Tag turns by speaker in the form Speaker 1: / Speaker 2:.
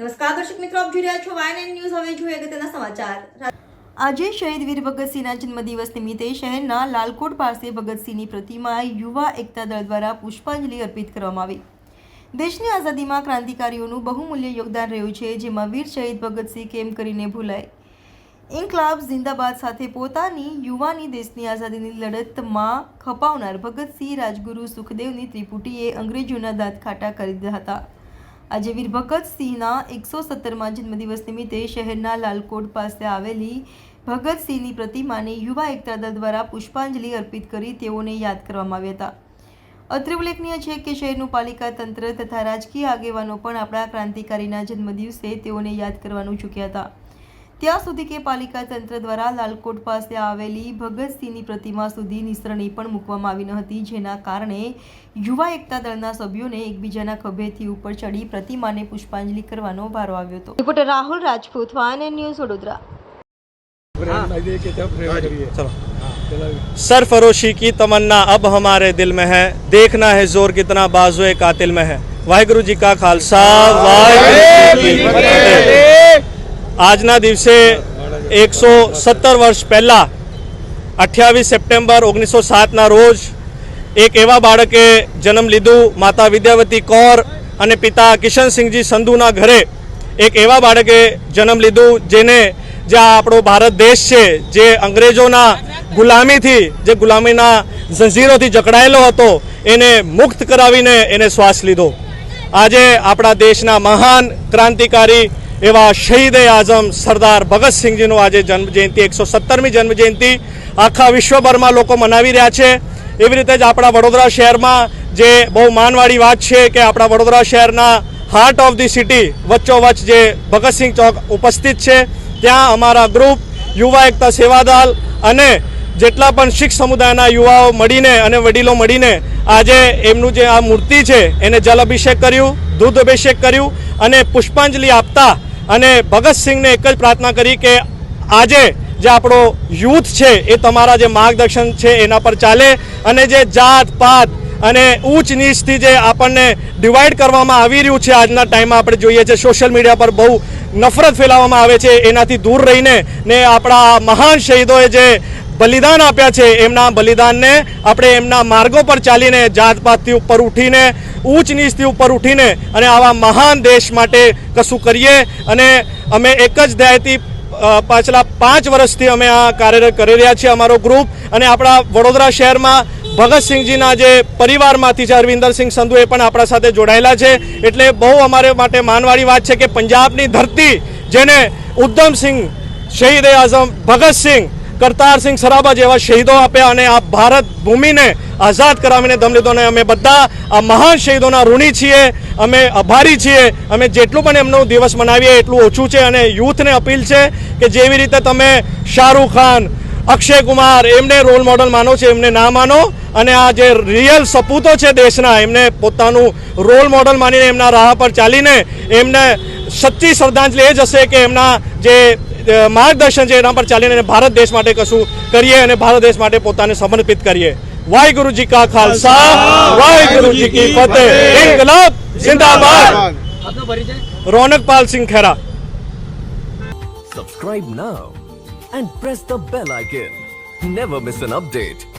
Speaker 1: નમસ્કાર, દર્શક મિત્રો, આપ જોઈ રહ્યા છો વાયન ન્યૂઝ હવે જોઈએ અગત્યના સમાચાર. આજે શહીદ વીર ભગતસિંહના જન્મદિવસ નિમિત્તે શહેરના લાલકોટ પાસે ભગતસિંહની પ્રતિમાએ યુવા એકતા દળ દ્વારા પુષ્પાંજલિ અર્પિત કરવામાં આવી. દેશની આઝાદીમાં ક્રાંતિકારીઓનું બહુમૂલ્ય યોગદાન રહ્યું છે, જેમાં વીર શહીદ ભગતસિંહ કેમ કરીને ભૂલાય? ઇન્કલાબ જિંદાબાદ સાથે પોતાની યુવાની દેશની આઝાદીની લડતમાં ખપાવનાર ભગતસિંહ રાજગુરુ સુખદેવની ત્રિપુટીએ અંગ્રેજોના દાંત ખાટા કરી દીધા હતા. આજે વીર ભગતસિંહના એકસો સત્તરમાં જન્મદિવસ નિમિત્તે શહેરના લાલકોટ પાસે આવેલી ભગતસિંહની પ્રતિમાને યુવા એકતા દળ દ્વારા પુષ્પાંજલિ અર્પિત કરી તેઓને યાદ કરવામાં આવ્યા હતા. અત્રે ઉલ્લેખનીય છે કે શહેરનું પાલિકા તંત્ર તથા રાજકીય આગેવાનો પણ આપણા ક્રાંતિકારીના જન્મદિવસે તેઓને યાદ કરવાનું ચૂક્યા હતા. ત્યાં સુધી કે પાલિકા તંત્ર દ્વારા લાલકોટ પાસે આવેલી ભગતસિંહની પ્રતિમા સુધી નિસરણી પણ મૂકવામાં આવી ન હતી જેના કારણે યુવા એકતા દળના સભ્યોને એકબીજાના ખભેથી ઉપર ચડી પ્રતિમાને પુષ્પાંજલિ કરવાનો વારો આવ્યો હતો રિપોર્ટર રાહુલ રાજપૂત વાન ન્યૂઝ વડોદરા
Speaker 2: चलो सरफरोशी की तमन्ना अब हमारे दिल में है देखना है जोर कितना बाजुए कातिल में है વાહેગુરુ જી કા ખાલસા વાહેગુરુ જી કી ફતેહ આજના દિવસે એકસો સત્તર વર્ષ પહેલાં અઠ્યાવીસ સપ્ટેમ્બર ઓગણીસો સાતના રોજ એક એવા બાળકે જન્મ લીધું. માતા વિદ્યાવતી કૌર અને પિતા કિશનસિંહજી સંધુના ઘરે એક એવા બાળકે જન્મ લીધું, જેને જે આપણો ભારત દેશ છે, જે અંગ્રેજોના ગુલામીથી, જે ગુલામીના ઝંઝીરોથી જકડાયેલો હતો, એને મુક્ત કરાવીને એને શ્વાસ લીધો. આજે આપણા દેશના મહાન ક્રાંતિકારી એવા શહીદે આઝમ સરદાર ભગતસિંહજીનું આજે જન્મજયંતિ, એકસો સત્તરમી જન્મજયંતિ આખા વિશ્વભરમાં લોકો મનાવી રહ્યા છે. એવી રીતે જ આપણા વડોદરા શહેરમાં જે બહુ માનવાળી વાત છે કે આપણા વડોદરા શહેરના હાર્ટ ઓફ ધી સિટી વચ્ચોવચ્ચ જે ભગતસિંહ ચોક ઉપસ્થિત છે, ત્યાં અમારા ગ્રુપ યુવા એકતા સેવાદળ અને જેટલા પણ શીખ સમુદાયના યુવાઓ મળીને અને વડીલો મળીને આજે એમનું જે આ મૂર્તિ છે, એને જલ અભિષેક કર્યું, દૂધ અભિષેક કર્યું અને પુષ્પાંજલિ આપતા અને ભગતસિંહને એક જ પ્રાર્થના કરી કે આજે જે આપણો યુથ છે એ તમારા જે માર્ગદર્શન છે એના પર ચાલે અને જે જાત, પાત અને ઊંચ નીચથી જે આપણને ડિવાઈડ કરવામાં આવી રહ્યું છે આજના ટાઈમમાં આપણે જોઈએ છે સોશિયલ મીડિયા પર બહુ નફરત ફેલાવવામાં આવે છે, એનાથી દૂર રહીને ને આપણા મહાન શહીદોએ જે બલિદાન આપ્યા છે. એમના બલિદાનને આપણે એમના માર્ગો પર ચાલીને જાતપાતથી ઉપર ઉઠીને, ઊંચ નીચથી ઉપર ઉઠીને અને આવા મહાન દેશ માટે કશું કરીએ. અને અમે એક જ ધ્યેયથી પાછલા પાંચ વર્ષથી અમે આ કાર્યરત કરી રહ્યા છીએ, અમારો ગ્રુપ અને આપણા વડોદરા શહેરમાં ભગતસિંહજીના જે પરિવારમાંથી છે અરવિંદરસિંહ સંધુ એ પણ આપણા સાથે જોડાયેલા છે. એટલે બહુ અમારે માટે માનવાળી વાત છે કે પંજાબની ધરતી જેને ઉધમસિંહ શહીદ એ આઝમ ભગતસિંહ કરતારસિંહ સરાબા જેવા શહીદો આપ્યા અને આ ભારત ભૂમિને આઝાદ કરાવીને દમ અમે બધા આ મહાન શહીદોના ઋણી છીએ, અમે આભારી છીએ, અમે જેટલું પણ એમનો દિવસ મનાવીએ એટલું ઓછું છે અને યુથને અપીલ છે કે જેવી રીતે તમે શાહરૂખ ખાન, અક્ષય કુમાર એમને રોલ મોડલ માનો છે, એમને ના માનો અને આ જે રિયલ સપૂતો છે દેશના, એમને પોતાનું રોલ મોડલ માનીને એમના રાહ પર ચાલીને એમને સચ્ચી શ્રદ્ધાંજલિ એ જ હશે કે એમના જે માર્ગદર્શન છે એના પર ચાલીને ભારત દેશ માટે કશું કરીએ અને ભારત દેશ માટે પોતાને સમર્પિત કરીએ. વાહેગુરુજી કા ખાલસા વાહેગુરુજી કી ફતેહ. ઇન્કલાબ જિંદાબાદ.
Speaker 3: આપનો પરિચય?
Speaker 2: Ronakpal Singh Khera.
Speaker 4: Subscribe now and press the bell icon never miss an update.